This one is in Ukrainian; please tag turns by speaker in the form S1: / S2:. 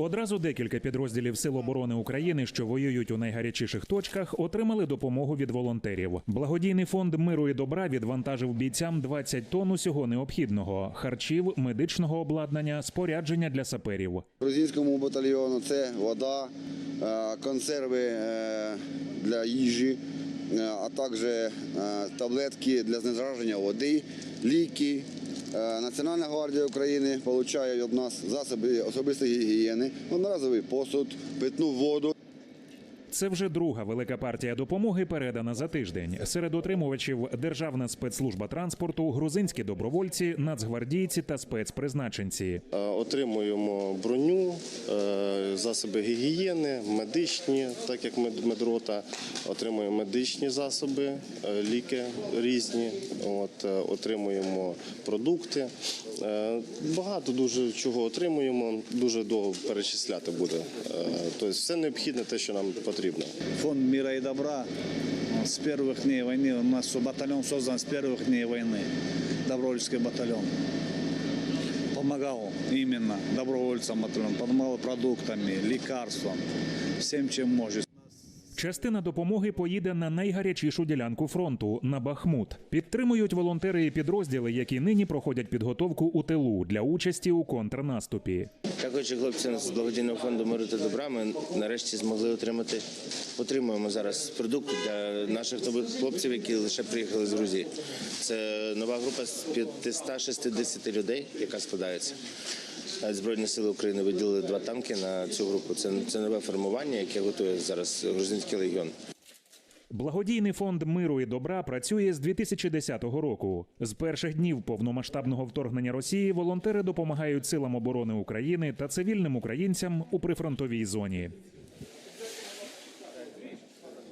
S1: Одразу декілька підрозділів Сил оборони України, що воюють у найгарячіших точках, отримали допомогу від волонтерів. Благодійний фонд миру і добра відвантажив бійцям 20 тонн усього необхідного: харчів, медичного обладнання, спорядження для саперів.
S2: грузинському батальйону це вода, е, консерви е, для їжі, е, а також таблетки для знезараження води, ліки. Е, Національна гвардія України отримує від нас засоби особистої гігієни, одноразовий посуд, питну воду.
S1: Це вже друга велика партія допомоги передана за тиждень. Серед отримувачів Державна спецслужба транспорту, грузинські добровольці, нацгвардійці та спецпризначенці.
S3: Е, Отримуємо броню, е, засоби гігієни, медичні, так як мед- медрота. Отримуємо медичні засоби, е, ліки різні. От, отримуємо продукти. Е, Багато дуже чого отримуємо, дуже довго перечисляти буде. Е, Тобто все необхідне, те, що нам потрібно.
S4: Фонд мира и добра э, с первых дней войны, у нас батальон создан с первых дней войны, добровольческий батальон. Помогал именно добровольцам батальон, помогал продуктами, лекарством, всем, чем может.
S1: Частина допомоги поїде на найгарячішу ділянку фронту на Бахмут. Підтримують волонтери і підрозділи, які нині проходять підготовку у тилу для участі у контрнаступі.
S5: Дякуючи хлопцям з благодійного фонду миру та добра, ми нарешті змогли отримати. Отримуємо зараз продукти для наших хлопців, які лише приїхали з Грузії. Це нова група з 560 людей, яка складається. Збройні сили України виділили два танки на цю групу. Це, це нове формування, яке готує зараз грузинський легіон.
S1: Благодійний фонд миру і добра працює з 2010 року. З перших днів повномасштабного вторгнення Росії волонтери допомагають силам оборони України та цивільним українцям у прифронтовій зоні.